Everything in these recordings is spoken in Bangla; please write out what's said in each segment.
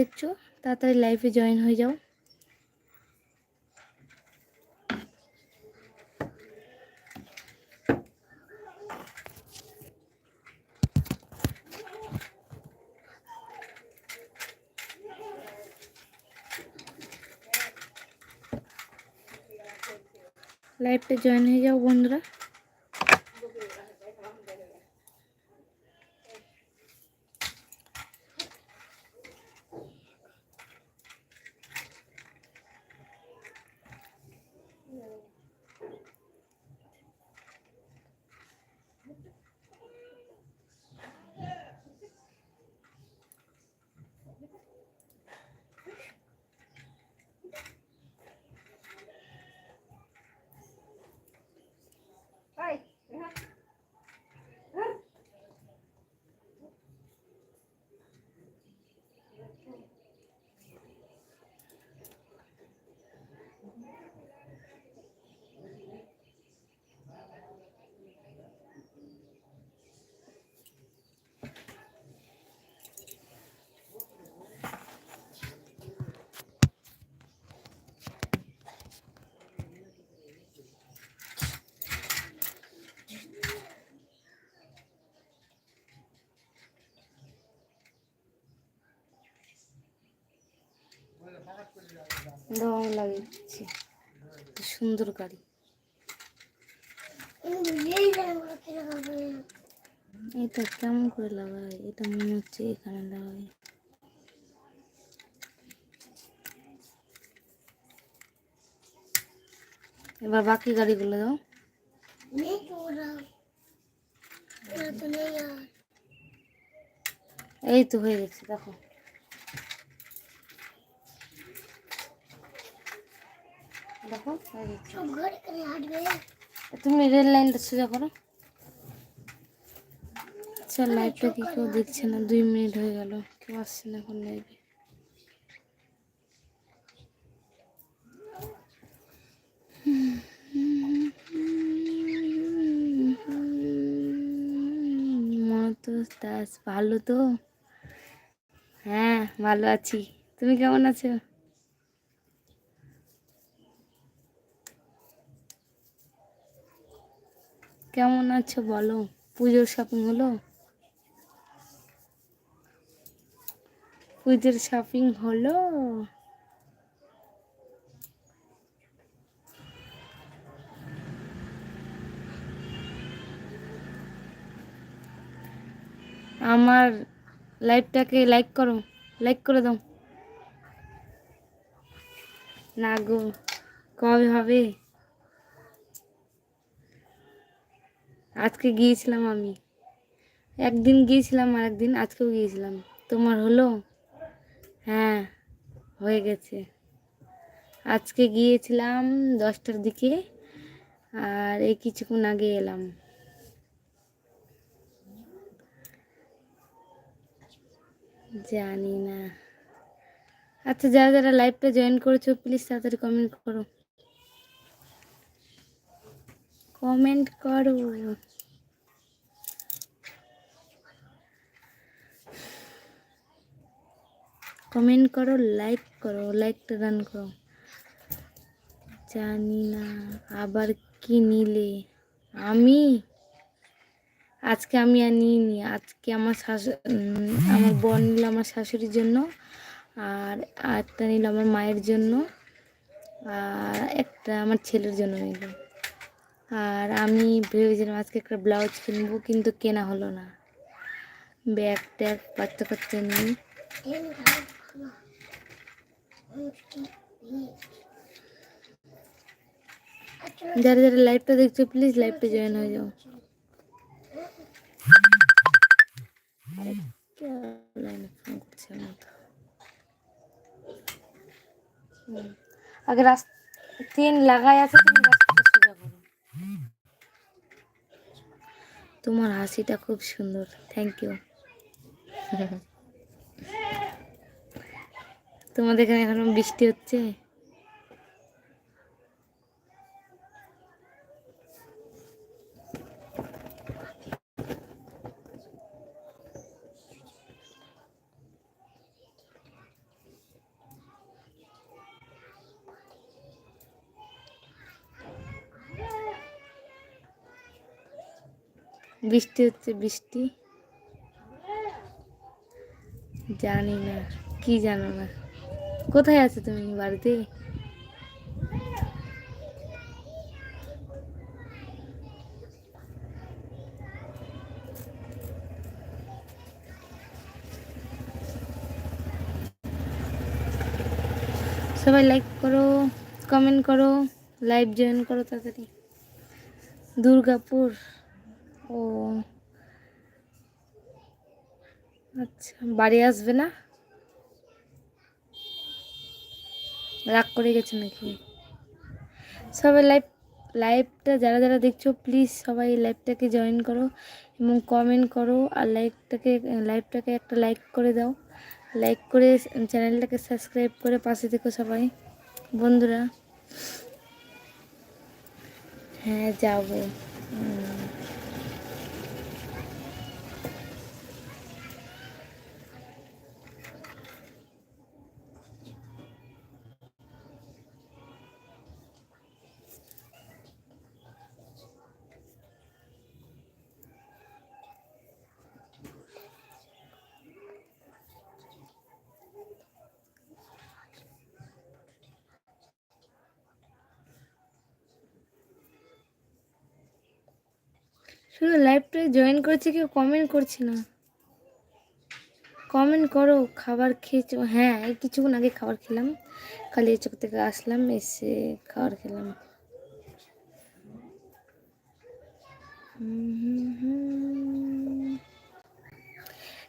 দেখছ? তাড়াতাড়ি লাইফে জয়েন হয়ে যাও। লাইভে জয়েন হয়ে যাও বন্ধুরা। রং লাগিয়েছি। সুন্দর গাড়ি। এটা কেমন করে লাগায়? এটা মনে হচ্ছে এখানে লাগাই এবার বাকি গাড়িগুলো দাও। এই তো হয়ে গেছে, দেখো। দেখো তুমি রেল লাইনটা সোজা করো। আচ্ছা লাইভটা কি কেউ দেখছে না দুই মিনিট হয়ে গেল কেউ আসছে না এখন লাইভে মতো দাস ভালো তো? হ্যাঁ ভালো আছি। তুমি কেমন আছো কেমন আছো বলো? পুজোর শপিং হলো? পুজোর শপিং হলো? আমার লাইভটাকে লাইক করো। লাইক করে দাও। না গো, কবে হবে? আজকে গিয়েছিলাম আমি। একদিন গিয়েছিলাম আর একদিন আজকেও গিয়েছিলাম। তোমার হলো? হ্যাঁ হয়ে গেছে। আজকে গিয়েছিলাম দশটার দিকে, আর এই কিছুক্ষণ আগে এলাম। জানি না। আচ্ছা যারা যারা লাইভটা জয়েন করেছ প্লিজ তাড়াতাড়ি কমেন্ট করো। কমেন্ট করো। কমেন্ট করো, লাইক করো, লাইকটা ডান করো। জানি না আবার কি নিলে। আমি? আজকে আমি আর নিইনি। আজকে আমার শাশু আমার বোন নিল আমার শাশুড়ির জন্য আর একটা নিল আমার মায়ের জন্য আর একটা আমার ছেলের জন্য নিল। আর আমি ভেবেছিলাম আজকে একটা ব্লাউজ কিনবো, কিন্তু কেনা হলো না। ব্যাগ ট্যাগ বাচ্চা কাচ্চা নিই যারা যারা লাইভটা দেখছ প্লিজ লাইভটা জয়েন হয়ে যাও। লাইনে ফোন করছে আমার তোমার হাসিটা খুব সুন্দর। থ্যাংক ইউ তোমাদের এখানে এখন বৃষ্টি হচ্ছে? বৃষ্টি হচ্ছে, বৃষ্টি। জানি না, কি জানো না। কোথায় আছো তুমি বাড়িতে? সবাই লাইক করো কমেন্ট করো লাইভ জয়েন করো তাড়াতাড়ি। দুর্গাপুর। ও। আচ্ছা বাড়ি আসবে না? রাগ করে গেছে নাকি? সবাই লাইভ লাইভটা যারা যারা দেখছ প্লিজ সবাই লাইভটাকে জয়েন করো এবং কমেন্ট করো আর লাইভটাকে লাইভটাকে একটা লাইক করে দাও। লাইক করে চ্যানেলটাকে সাবস্ক্রাইব করে পাশে থেকো সবাই। বন্ধুরা হ্যাঁ যাব শুধু লাইভটায় জয়েন করেছে কেউ কমেন্ট করছে না। কমেন্ট করো, খাবার খেয়েছো। হ্যাঁ এই কিছুক্ষণ আগে খাবার খেলাম। কালী চোখ থেকে আসলাম, এসে খাবার খেলাম।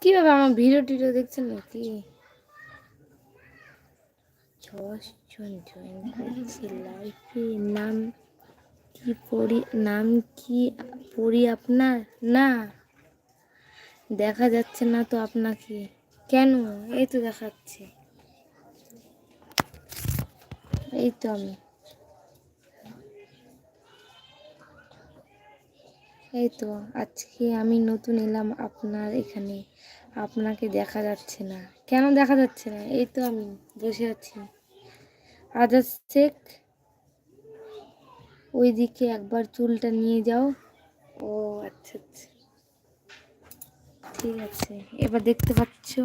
কি বাবা আমার ভিডিও টিডিও দেখছেন নাকি? জন জয়েন করছে লাইফে নাম কি পড়ি নাম কি পড়ি আপনার? না। দেখা যাচ্ছে না তো আপনাকে। কেন? এই তো দেখাচ্ছে। এই তো আমি। এই তো, আজকে আমি নতুন এলাম আপনার এখানে। আপনাকে দেখা যাচ্ছে না। কেন দেখা যাচ্ছে না? এই তো আমি, বসে আছি। আজাদ শেখ ওইদিকে একবার চুলটা নিয়ে যাও। ও আচ্ছা আচ্ছা। ঠিক আছে। এবার দেখতে পাচ্ছো?